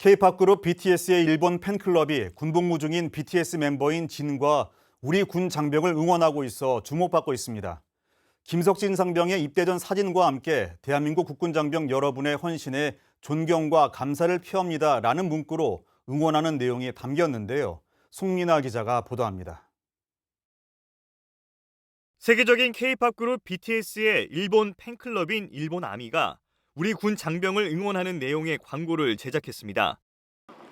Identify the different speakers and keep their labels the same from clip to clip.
Speaker 1: K-팝 그룹 BTS의 일본 팬클럽이 군복무 중인 BTS 멤버인 진과 우리 군 장병을 응원하고 있어 주목받고 있습니다. 김석진 상병의 입대 전 사진과 함께 대한민국 국군 장병 여러분의 헌신에 존경과 감사를 표합니다라는 문구로 응원하는 내용이 담겼는데요. 송민아 기자가 보도합니다.
Speaker 2: 세계적인 K-팝 그룹 BTS의 일본 팬클럽인 일본 아미가 우리 군 장병을 응원하는 내용의 광고를 제작했습니다.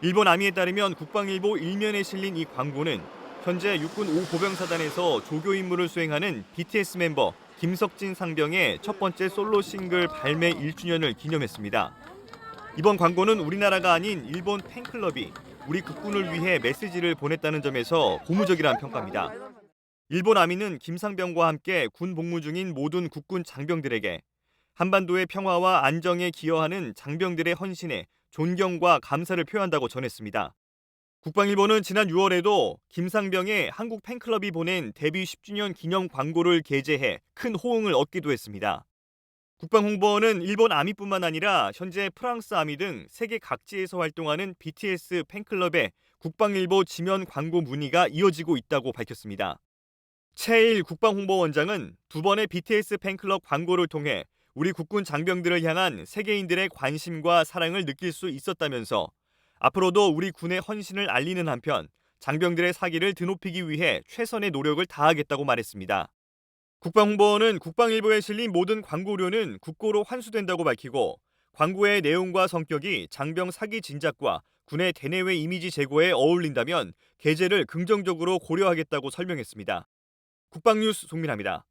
Speaker 2: 일본 아미에 따르면 국방일보 일면에 실린 이 광고는 현재 육군 5보병사단에서 조교 임무를 수행하는 BTS 멤버 김석진 상병의 첫 번째 솔로 싱글 발매 1주년을 기념했습니다. 이번 광고는 우리나라가 아닌 일본 팬클럽이 우리 국군을 위해 메시지를 보냈다는 점에서 고무적이라는 평가입니다. 일본 아미는 김상병과 함께 군 복무 중인 모든 국군 장병들에게 한반도의 평화와 안정에 기여하는 장병들의 헌신에 존경과 감사를 표한다고 전했습니다. 국방일보는 지난 6월에도 김상병의 한국 팬클럽이 보낸 데뷔 10주년 기념 광고를 게재해 큰 호응을 얻기도 했습니다. 국방홍보원은 일본 아미뿐만 아니라 현재 프랑스 아미 등 세계 각지에서 활동하는 BTS 팬클럽에 국방일보 지면 광고 문의가 이어지고 있다고 밝혔습니다. 최일 국방홍보원장은 두 번의 BTS 팬클럽 광고를 통해 우리 국군 장병들을 향한 세계인들의 관심과 사랑을 느낄 수 있었다면서 앞으로도 우리 군의 헌신을 알리는 한편 장병들의 사기를 드높이기 위해 최선의 노력을 다하겠다고 말했습니다. 국방홍보원은 국방일보에 실린 모든 광고료는 국고로 환수된다고 밝히고 광고의 내용과 성격이 장병 사기 진작과 군의 대내외 이미지 제고에 어울린다면 게재를 긍정적으로 고려하겠다고 설명했습니다. 국방뉴스 송민아입니다.